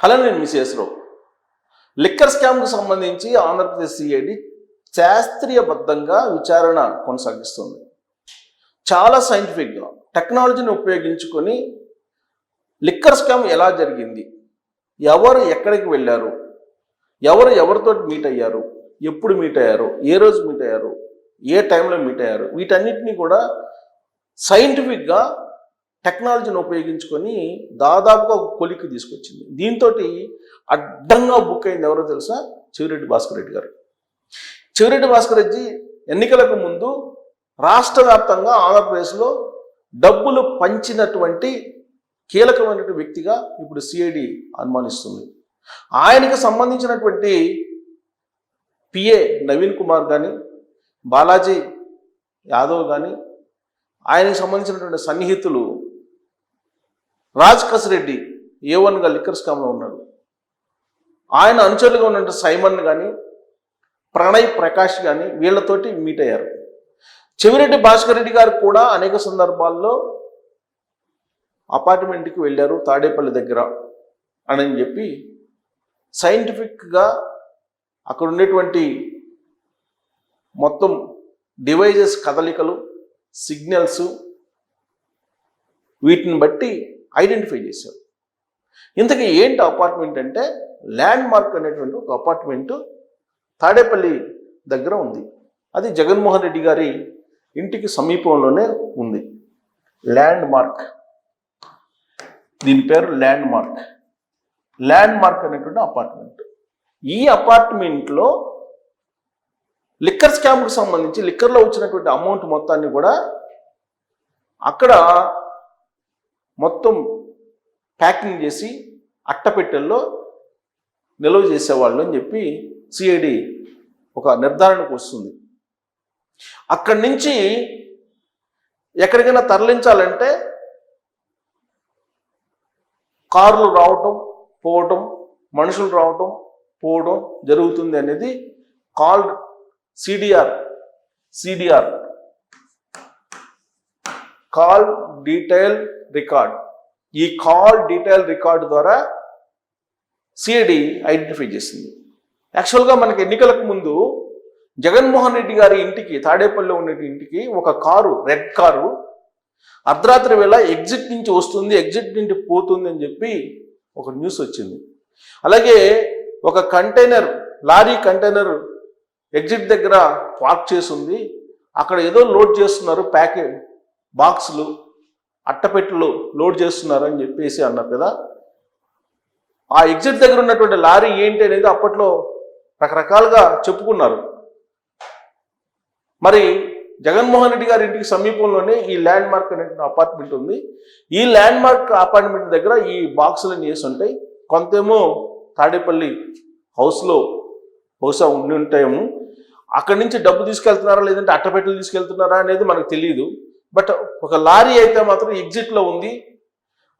Hello నేను మిసేస్రావు liquor స్కామ్కు సంబంధించి Andhra Pradesh CID శాస్త్రీయబద్ధంగా విచారణ కొనసాగిస్తుంది. చాలా సైంటిఫిక్గా టెక్నాలజీని ఉపయోగించుకొని లిక్కర్ స్కామ్ ఎలా జరిగింది? ఎవరు ఎక్కడికి వెళ్ళారు? ఎవరు ఎవరితో మీట్ అయ్యారు? ఎప్పుడు మీట్ అయ్యారు? ఏ రోజు మీట్ అయ్యారు? ఏ టైంలో మీట్ అయ్యారు? వీటన్నిటిని కూడా సైంటిఫిక్గా టెక్నాలజీని ఉపయోగించుకొని దాదాపుగా ఒక కొలికి తీసుకొచ్చింది. దీంతో అడ్డంగా బుక్ అయింది ఎవరో తెలుసా? చివిరెడ్డి భాస్కర్ రెడ్డి గారు. చివిరెడ్డి భాస్కర్ రెడ్డి ఎన్నికలకు ముందు రాష్ట్ర వ్యాప్తంగా ఆంధ్రప్రదేశ్లో డబ్బులు పంచినటువంటి కీలకమైనటువంటి వ్యక్తిగా ఇప్పుడు సిఐడి అనుమానిస్తుంది. ఆయనకు సంబంధించినటువంటి పిఏ నవీన్ కుమార్ కానీ బాలాజీ యాదవ్ కానీ ఆయనకు సంబంధించినటువంటి సన్నిహితులు రాజకస్ రెడ్డి ఏ వన్గా లిక్కర్ స్కామ్లో ఉన్నాడు. ఆయన అనుచరులుగా ఉన్న సైమన్ కానీ ప్రణయ్ ప్రకాష్ కానీ వీళ్ళతోటి మీట్ అయ్యారు. చెవిరెడ్డి భాస్కర్ రెడ్డి గారు కూడా అనేక సందర్భాల్లో అపార్ట్మెంట్కి వెళ్ళారు తాడేపల్లి దగ్గర అని చెప్పి సైంటిఫిక్గా అక్కడ ఉండేటువంటి మొత్తం డివైజెస్ కదలికలు సిగ్నల్స్ వీటిని బట్టి ఐడెంటిఫై చేశారు. ఇంతకీ ఏంటి అపార్ట్మెంట్ అంటే ల్యాండ్ మార్క్ అనేటువంటి ఒక అపార్ట్మెంటు తాడేపల్లి దగ్గర ఉంది. అది జగన్మోహన్ రెడ్డి గారి ఇంటికి సమీపంలోనే ఉంది. ల్యాండ్ మార్క్ దీని పేరు ల్యాండ్ మార్క్ ల్యాండ్ మార్క్ అనేటువంటి అపార్ట్మెంట్ ఈ అపార్ట్మెంట్లో లిక్కర్ స్కామ్కు సంబంధించి లిక్కర్లో వచ్చినటువంటి అమౌంట్ మొత్తాన్ని కూడా అక్కడ మొత్తం ప్యాకింగ్ చేసి అట్టపెట్టెల్లో నిల్వ చేసేవాళ్ళు అని చెప్పి సిఐడి ఒక నిర్ధారణకు వస్తుంది. అక్కడి నుంచి ఎక్కడికైనా తరలించాలంటే కార్లు రావటం పోవటం మనుషులు రావటం పోవడం జరుగుతుంది అనేది call CDR CDR call detail record. ఈ కాల్ డీటెయిల్ రికార్డు ద్వారా సిఐడి ఐడెంటిఫై చేసింది. యాక్చువల్గా మనకి ఎన్నికలకు ముందు జగన్మోహన్ రెడ్డి గారి ఇంటికి తాడేపల్లిలో ఉన్న ఇంటికి ఒక కారు రెడ్ కారు అర్ధరాత్రి వేళ ఎగ్జిట్ నుంచి వస్తుంది ఎగ్జిట్ నుంచి పోతుంది అని చెప్పి ఒక న్యూస్ వచ్చింది. అలాగే ఒక కంటైనర్ లారీ కంటైనర్ ఎగ్జిట్ దగ్గర పార్క్ చేసి ఉంది. అక్కడ ఏదో లోడ్ చేస్తున్నారు ప్యాకేజ్ బాక్సులు అట్టపెట్టెలు లోడ్ చేస్తున్నారని చెప్పేసి అన్నారు కదా. ఆ ఎగ్జిట్ దగ్గర ఉన్నటువంటి లారీ ఏంటి అనేది అప్పట్లో రకరకాలుగా చెప్పుకున్నారు. మరి జగన్మోహన్ రెడ్డి గారి ఇంటికి సమీపంలోనే ఈ ల్యాండ్ మార్క్ అనే అపార్ట్మెంట్ ఉంది. ఈ ల్యాండ్ మార్క్ అపార్ట్మెంట్ దగ్గర ఈ బాక్సులన్నీ వేసి ఉంటాయి కొంతేమో తాడేపల్లి హౌస్లో బహుశా ఉండి ఉంటాయేమో. అక్కడి నుంచి డబ్బు తీసుకెళ్తున్నారా లేదంటే అట్టపెట్టెలు తీసుకెళ్తున్నారా అనేది మనకు తెలియదు బట్ ఒక లారీ అయితే మాత్రం ఎగ్జిట్లో ఉంది.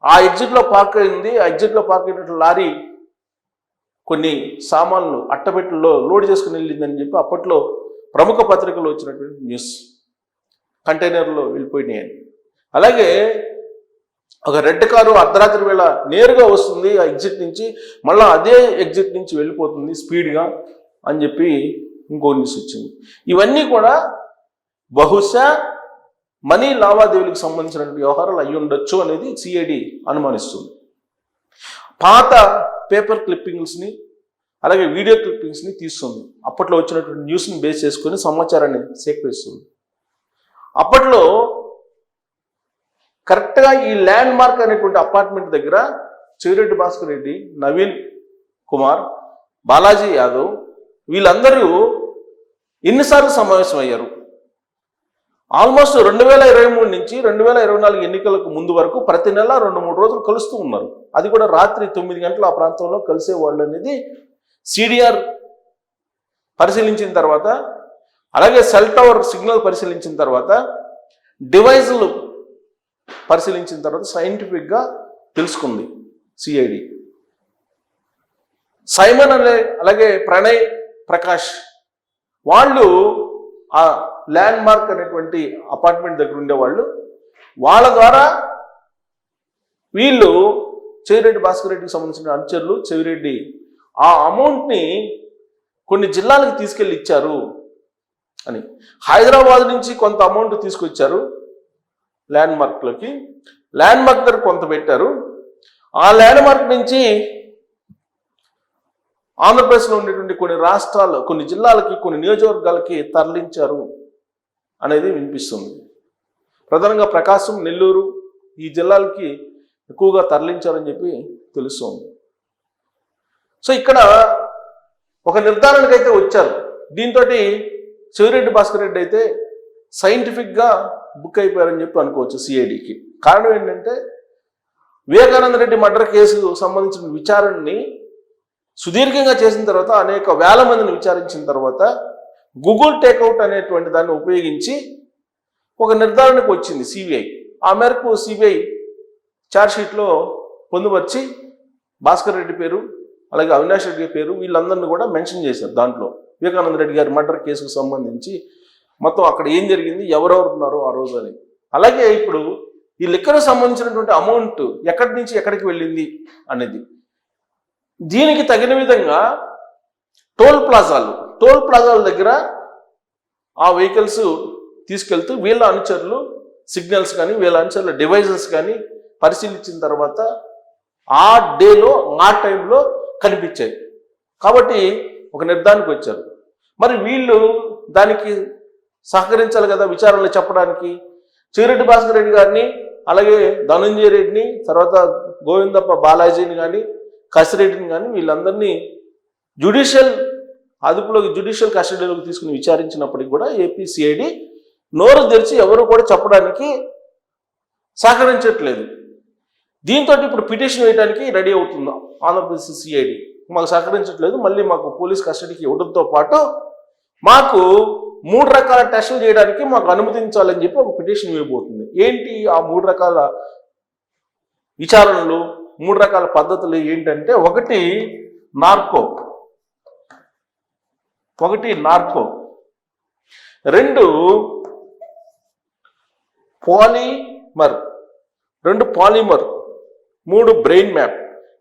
ఆ ఎగ్జిట్లో పార్క్ అయింది. ఆ ఎగ్జిట్లో పార్క్ అయినట్టు లారీ కొన్ని సామాన్లు అట్టపెట్టెల్లో లోడ్ చేసుకుని వెళ్ళిందని చెప్పి అప్పట్లో ప్రముఖ పత్రికలు వచ్చినటువంటి న్యూస్ కంటైనర్లో వెళ్ళిపోయినాయని అలాగే ఒక రెడ్ కారు అర్ధరాత్రి వేళ నేరుగా వస్తుంది ఆ ఎగ్జిట్ నుంచి మళ్ళీ అదే ఎగ్జిట్ నుంచి వెళ్ళిపోతుంది స్పీడ్గా అని చెప్పి ఇంకో న్యూస్ వచ్చింది. ఇవన్నీ కూడా బహుశా మనీ లావాదేవీలకు సంబంధించిన వ్యవహారాలు అయి ఉండొచ్చు అనేది సిఐడి అనుమానిస్తుంది. పాత పేపర్ క్లిప్పింగ్స్ని అలాగే వీడియో క్లిప్పింగ్స్ని తీస్తుంది. అప్పట్లో వచ్చినటువంటి న్యూస్ని బేస్ చేసుకొని సమాచారాన్ని సేకరిస్తుంది. అప్పట్లో కరెక్ట్గా ఈ ల్యాండ్ మార్క్ అనేటువంటి అపార్ట్మెంట్ దగ్గర చివిరెడ్డి భాస్కర్ రెడ్డి నవీన్ కుమార్ బాలాజీ యాదవ్ వీళ్ళందరూ ఎన్నిసార్లు సమావేశం అయ్యారు ఆల్మోస్ట్ రెండు వేల ఇరవై మూడు నుంచి రెండు వేల ఇరవై నాలుగు ఎన్నికలకు ముందు వరకు ప్రతి నెల రెండు మూడు రోజులు కలుస్తూ ఉన్నారు. అది కూడా రాత్రి తొమ్మిది గంటల ఆ ప్రాంతంలో కలిసే వాళ్ళు అనేది సిడిఆర్ పరిశీలించిన తర్వాత అలాగే సెల్ టవర్ సిగ్నల్ పరిశీలించిన తర్వాత డివైజులు పరిశీలించిన తర్వాత సైంటిఫిక్గా తెలుసుకుంది సిఐడి సైమన్ అనే అలాగే ప్రణయ్ ప్రకాష్ వాళ్ళు ఆ ల్యాండ్ మార్క్ అనేటువంటి అపార్ట్మెంట్ దగ్గర ఉండేవాళ్ళు. వాళ్ళ ద్వారా వీళ్ళు చెవిరెడ్డి భాస్కర్ రెడ్డికి సంబంధించిన అనుచరులు చెవిరెడ్డి ఆ అమౌంట్ని కొన్ని జిల్లాలకు తీసుకెళ్ళి ఇచ్చారు అని. హైదరాబాద్ నుంచి కొంత అమౌంట్ తీసుకొచ్చారు ల్యాండ్ మార్క్లోకి ల్యాండ్ మార్క్ దగ్గర కొంత పెట్టారు. ఆ ల్యాండ్ మార్క్ నుంచి ఆంధ్రప్రదేశ్లో ఉండేటువంటి కొన్ని రాష్ట్రాలు కొన్ని జిల్లాలకి కొన్ని నియోజకవర్గాలకి తరలించారు. అనేది వినిపిస్తుంది. ప్రధానంగా ప్రకాశం నెల్లూరు ఈ జిల్లాలకి ఎక్కువగా తరలించారని చెప్పి తెలుస్తుంది. సో ఇక్కడ ఒక నిర్ధారణకు అయితే వచ్చారు. దీంతో శివరెడ్డి భాస్కర్ రెడ్డి అయితే సైంటిఫిక్గా బుక్ అయిపోయారని చెప్పి అనుకోవచ్చు సిఐడికి కారణం ఏంటంటే వివేకానంద రెడ్డి మర్డర్ కేసు సంబంధించిన విచారణని సుదీర్ఘంగా చేసిన తర్వాత అనేక వేల మందిని విచారించిన తర్వాత గూగుల్ టేక్అవుట్ అనేటువంటి దాన్ని ఉపయోగించి ఒక నిర్ధారణకు వచ్చింది సిబిఐ ఆ మేరకు సిబిఐ ఛార్జ్షీట్లో పొందుపరిచి భాస్కర్ రెడ్డి పేరు అలాగే అవినాష్ రెడ్డి పేరు వీళ్ళందరినీ కూడా మెన్షన్ చేశారు దాంట్లో. వివేకానంద రెడ్డి గారి మర్డర్ కేసుకు సంబంధించి మొత్తం అక్కడ ఏం జరిగింది ఎవరెవరు ఉన్నారో ఆ రోజు అని. అలాగే ఇప్పుడు ఈ లిక్కర్ సంబంధించినటువంటి అమౌంట్ ఎక్కడి నుంచి ఎక్కడికి వెళ్ళింది అనేది. దీనికి తగిన విధంగా టోల్ ప్లాజాలు టోల్ ప్లాజాల దగ్గర ఆ వెహికల్స్ తీసుకెళ్తూ వీళ్ళ అనుచరులు సిగ్నల్స్ కానీ వీళ్ళ అనుచరుల డివైజెస్ కానీ పరిశీలించిన తర్వాత ఆ డేలో ఆ టైంలో కనిపించాయి. కాబట్టి ఒక నిర్ధారణకు వచ్చారు. మరి వీళ్ళు దానికి సహకరించాలి కదా విచారణలు చెప్పడానికి? చీరెడ్డి భాస్కర్ రెడ్డి గారిని అలాగే ధనంజయ రెడ్డిని తర్వాత గోవిందప్ప బాలాజీని కానీ కసిరెడ్డిని కానీ వీళ్ళందరినీ జ్యుడిషియల్ అదుపులోకి జ్యుడిషియల్ కస్టడీలోకి తీసుకుని విచారించినప్పటికీ కూడా ఏపీసీఐడి నోరు తెరిచి ఎవరు కూడా చెప్పడానికి సహకరించట్లేదు. దీంతో ఇప్పుడు పిటిషన్ వేయడానికి రెడీ అవుతుంది? ఆంధ్రప్రదేశ్ సిఐడి మాకు సహకరించట్లేదు మళ్ళీ మాకు పోలీస్ కస్టడీకి ఇవ్వడంతో పాటు మాకు మూడు రకాల టెస్టులు చేయడానికి మాకు అనుమతించాలని చెప్పి ఒక పిటిషన్ వేయబోతుంది. ఏంటి ఆ మూడు రకాల విచారణలు మూడు రకాల పద్ధతులు ఏంటంటే ఒకటి నార్కో. ఒకటి నార్కో. రెండు పాలిమర్. రెండు పాలిమర్. మూడు బ్రెయిన్ మ్యాప్.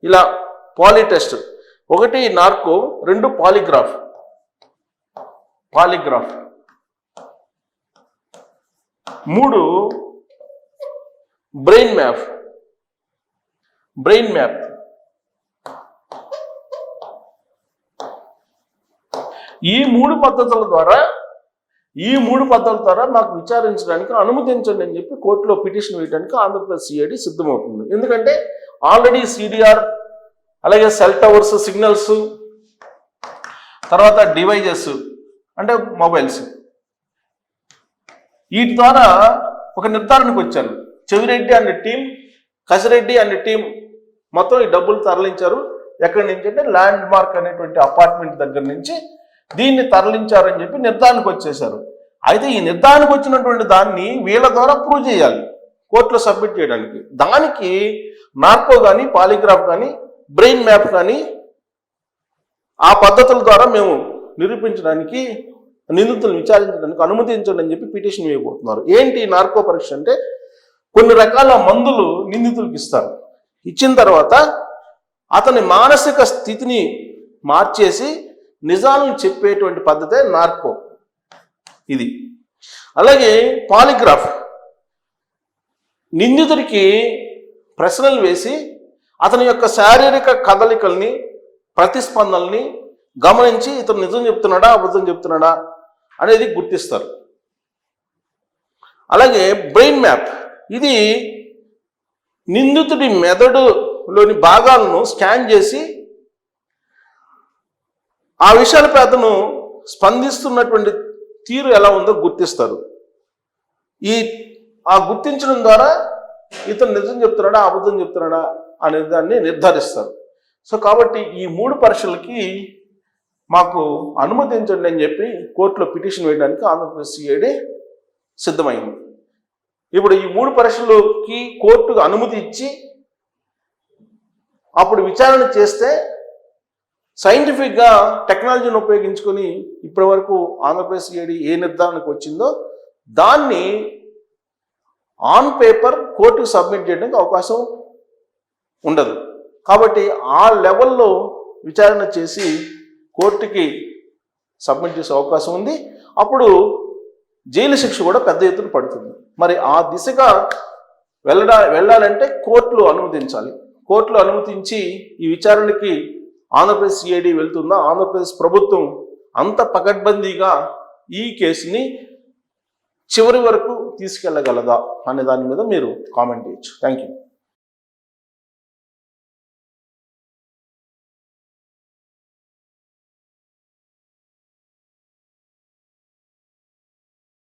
ఇలా పాలిటెస్ట్. ఒకటి నార్కో రెండు పాలిగ్రాఫ్. పాలిగ్రాఫ్. మూడు బ్రెయిన్ మ్యాప్. Brain map. ఈ మూడు పద్ధతుల ద్వారా ఈ మూడు పద్ధతుల ద్వారా మాకు విచారించడానికి అనుమతించండి అని చెప్పి కోర్టులో పిటిషన్ వేయడానికి ఆంధ్రప్రదేశ్ సిఐడి సిద్ధమవుతుంది. ఎందుకంటే ఆల్రెడీ సిడిఆర్ అలాగే సెల్ టవర్స్ సిగ్నల్స్ తర్వాత డివైజెస్ అంటే మొబైల్స్. వీటి ద్వారా ఒక నిర్ధారణకు వచ్చారు. చెవిరెడ్డి అనే టీం కసిరెడ్డి అనే టీం మొత్తం ఈ డబ్బులు తరలించారు. ఎక్కడి నుంచి అంటే ల్యాండ్ మార్క్ అనేటువంటి అపార్ట్మెంట్ దగ్గర నుంచి దీన్ని తరలించారని చెప్పి నిర్ధారణకు వచ్చేశారు. అయితే ఈ నిర్ధారణకు వచ్చినటువంటి దాన్ని వీళ్ళ ద్వారా ప్రూవ్ చేయాలి కోర్టులో సబ్మిట్ చేయడానికి. దానికి నార్కో కానీ పాలిగ్రాఫ్ కానీ బ్రెయిన్ మ్యాప్ కానీ ఆ పద్ధతుల ద్వారా మేము నిరూపించడానికి నిందితులను విచారించడానికి అనుమతించండి అని చెప్పి పిటిషన్ వేయబోతున్నారు. ఏంటి నార్కో పరీక్ష అంటే? కొన్ని రకాల మందులు నిందితులకు ఇస్తారు. ఇచ్చిన తర్వాత అతని మానసిక స్థితిని మార్చేసి నిజాలను చెప్పేటువంటి పద్ధతే నార్కో. ఇది. అలాగే పాలిగ్రాఫ్. నిందితుడికి ప్రశ్నలు వేసి అతని యొక్క శారీరక కదలికల్ని ప్రతిస్పందనల్ని గమనించి ఇతను నిజం చెప్తున్నాడా అబద్ధం చెప్తున్నాడా అనేది గుర్తిస్తారు. అలాగే బ్రెయిన్ మ్యాప్. ఇది నిందితుడి మెదడులోని భాగాలను స్కాన్ చేసి ఆ విషయాలపై అతను స్పందిస్తున్నటువంటి తీరు ఎలా ఉందో గుర్తిస్తారు. ఈ ఆ గుర్తించడం ద్వారా ఇతను నిజం చెప్తున్నాడా అబద్ధం చెప్తున్నాడా అనే దాన్ని నిర్ధారిస్తారు. సో కాబట్టి ఈ మూడు పరీక్షలకి మాకు అనుమతించండి అని చెప్పి కోర్టులో పిటిషన్ వేయడానికి ఆంధ్రప్రదేశ్ సిఐడి సిద్ధమైంది. ఇప్పుడు ఈ మూడు పరీక్షలకి కోర్టుకు అనుమతి ఇచ్చి అప్పుడు విచారణ చేస్తే సైంటిఫిక్గా టెక్నాలజీని ఉపయోగించుకొని ఇప్పటి వరకు ఆంధ్రప్రదేశ్ ఏడి ఏ నిర్ధారణకు వచ్చిందో దాన్ని ఆన్ పేపర్ కోర్టుకు సబ్మిట్ చేయడానికి అవకాశం ఉండదు. కాబట్టి ఆ లెవెల్లో విచారణ చేసి కోర్టుకి సబ్మిట్ చేసే అవకాశం ఉంది. అప్పుడు జైలు శిక్ష కూడా పెద్ద ఎత్తున పడుతుంది. మరి ఆ దిశగా వెళ్ళడా వెళ్ళాలంటే కోర్టులు అనుమతించాలి. కోర్టులు అనుమతించి ఈ విచారణకి ఆంధ్రప్రదేశ్ సిఐడి వెళ్తుందా? ఆంధ్రప్రదేశ్ ప్రభుత్వం అంత పకడ్బందీగా ఈ కేసుని చివరి వరకు తీసుకెళ్ళగలదా? అనే దాని మీద మీరు కామెంట్ చేయొచ్చు. Thank you